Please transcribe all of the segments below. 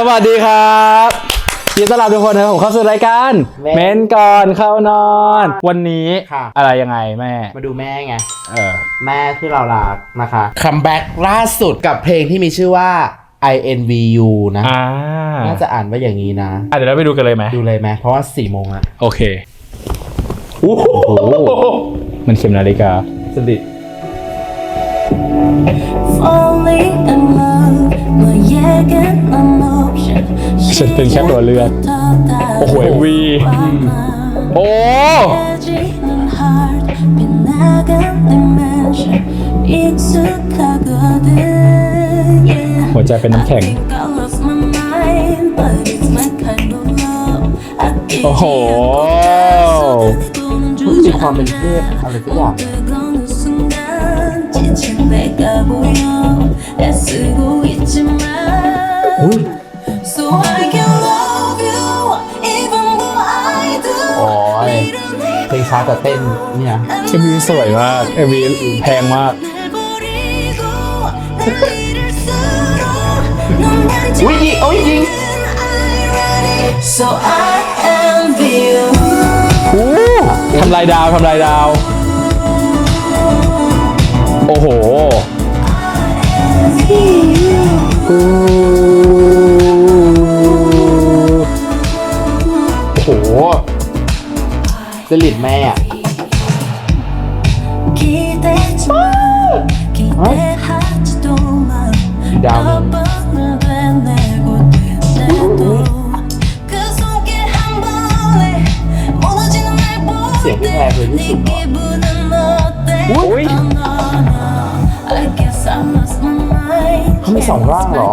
สวัสดีครับยินดีต้อนรับทุกคนนะครับผมเข้าสู่รายการเม้นก่อนเข้านอน วันนี้อะไรยังไงแม่ มาดูแม่ไง เออ แม่ที่เรารักนะคะคัมแบ็กล่าสุดกับเพลงที่มีชื่อว่า I N V U นะน่าจะอ่านว่าอย่างนี้นะ อะเดี๋ยวเราไปดูกันเลยไหมดูเลยไหมเพราะว่าสี่โมงอะโอเคโอ้โหมันเข็มนาฬิกาสนิท falling in love มาแยกกัน ฉันเป็นแค่ตัวเรือโอ้โหวีโอ้หัวใจเป็นน้ำแข็ง โอ้โหมีความเป็นเทพอะไรก็อย่างอุ้ย So I can love you even though I do โอ้ยเพลงช้าแต่เต้นเนี่ย เอ็มวีสวยมากเอ็มวีแพงมาก 날 버리고 날 잃을수록 넌 อุ้ยยิงโอ้ยยิง So I envy you ทำลายดาวทำลายดาว สลิดแม่อะดาวเสียงพี่แพรเคยที่สุดเนะอุ้ยเขามีสองร่างเหรอ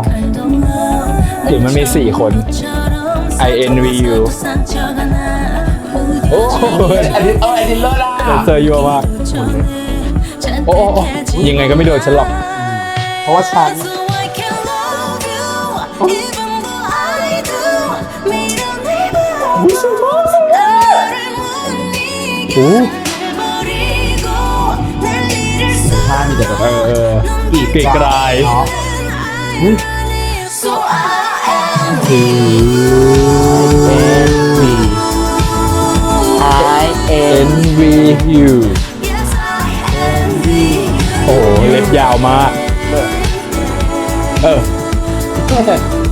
หรือมันมีสี่คน INVU โอ้โหอันนี้เอาอันนี้เลิศอะเจอยัวมากโอ้โอ้โอ้ยังไงก็ไม่โดนฉันหรอก เพราะว่าฉันโอ้ท่ามีแต่แบบเออเออกีดกรีดกรายเนาะ So I am ทีเอ็ นวี I N NV U yes I envy โอ้โห เล็บยาวมาก เออ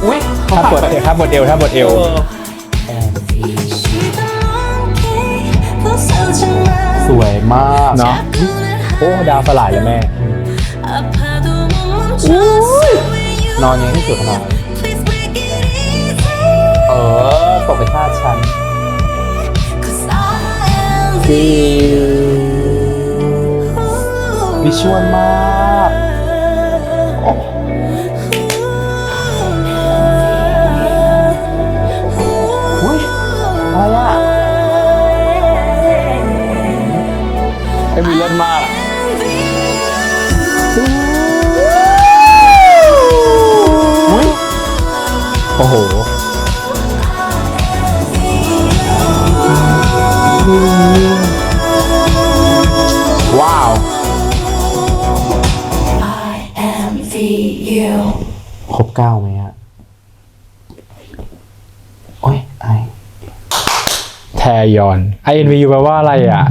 อุ้ยถ้าปวดเอวถ้าปวดเอวถ้าปวดเอว สวยมากเนาะโอ้ ดาวสลายแล้วแม่ นอนยังไม่สุดขนาดนั้นเออตกไปท่าฉัน วิชวลมากอุ้ยอะไรอะเอ็มวีเลิศมากโอ้โห ว้าวครบเก้าไหมฮะโอ้ยไอแทยอน INV แปลว่าอะไรอะ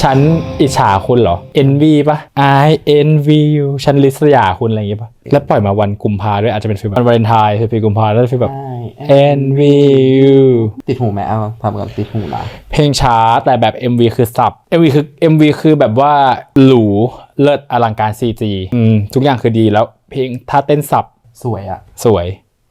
ฉันอิจฉาคุณเหรอ NV ปะ INV ฉันลิษยาคุณอะไรอย่างงี้ปะแล้วปล่อยมาวันกุมภาด้วยอาจจะเป็นฟีลแบบวันวาเลนไทน์ฟีลกุมภาแล้วฟีลแบบไอ NV ติดหูไหมเอาทำกับติดหูนะเพลงช้าแต่แบบ MV คือสับ MV คือ MV คือแบบว่าหรูเลิศอลังการ CG อืมทุกอย่างคือดีแล้วเพลงท่าเต้นสับสวยอะสวย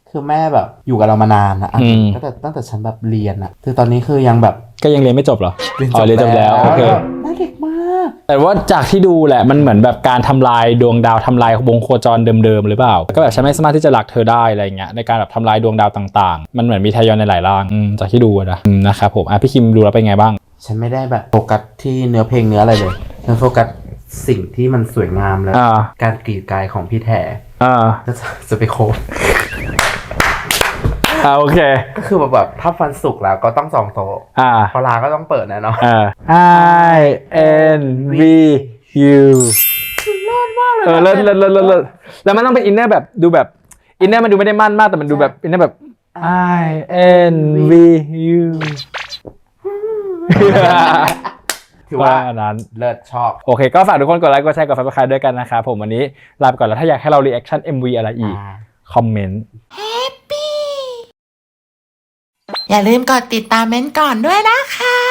คือแม่แบบอยู่กับเรามานานนะอะอืมตั้งแต่ตั้งแต่ฉันแบบเรียนอะคือตอนนี้คือยังแบบ ก็ยังเรียนไม่จบเหรออ๋อเรียนจบแล้วโอเคน่าเด็กมาก แต่ว่าจากที่ดูแหละมันเหมือนแบบการทำลายดวงดาวทำลายวงโคจรเดิมๆหรือเปล่า ก็แบบฉันไม่สามารถที่จะรักเธอได้อะไรเงี้ยในการแบบทำลายดวงดาวต่างๆ มันเหมือนมีทายอนในหลายร่างอืมจากที่ดูอะนะอืมนะครับผมอะพี่คิมดูแล้วเป็นไงบ้าง ฉันไม่ได้แบบโฟกัสที่เนื้อเพลงเนื้ออะไรเลยฉันโฟกัสสิ่งที่มันสวยงามแล้วอ่าการกรีดกายของพี่แทอ่าจะจะไปโคบ อ่าโอเค ก็คือแบบแบบถ้าฟันสุกแล้วก็ต้องสองโต๊ะอ่าพอลาก็ต้องเปิดแน่นอนอ่า I N V U รอดมากเลยเออเลิศเลิศเลิศเลิศเลิแล้วมันต้องเป็นอินเนอร์แบบดูแบบอินเนอร์มันดูไม่ได้มั่นมากแต่มันดูแบบอินเนอร์แบบ I N V U ถือว่าว่าอันนั้น เลิศชอบ โอเค ก็ฝากทุกคนกดไลค์กดแชร์กด subscribe ด้วยกันนะครับผมวันนี้ลาไปก่อนแล้วถ้าอยากให้เรา reaction MV อะไรอีก คอมเมนต์ อย่าลืมกดติดตามเมนก่อนด้วยนะคะ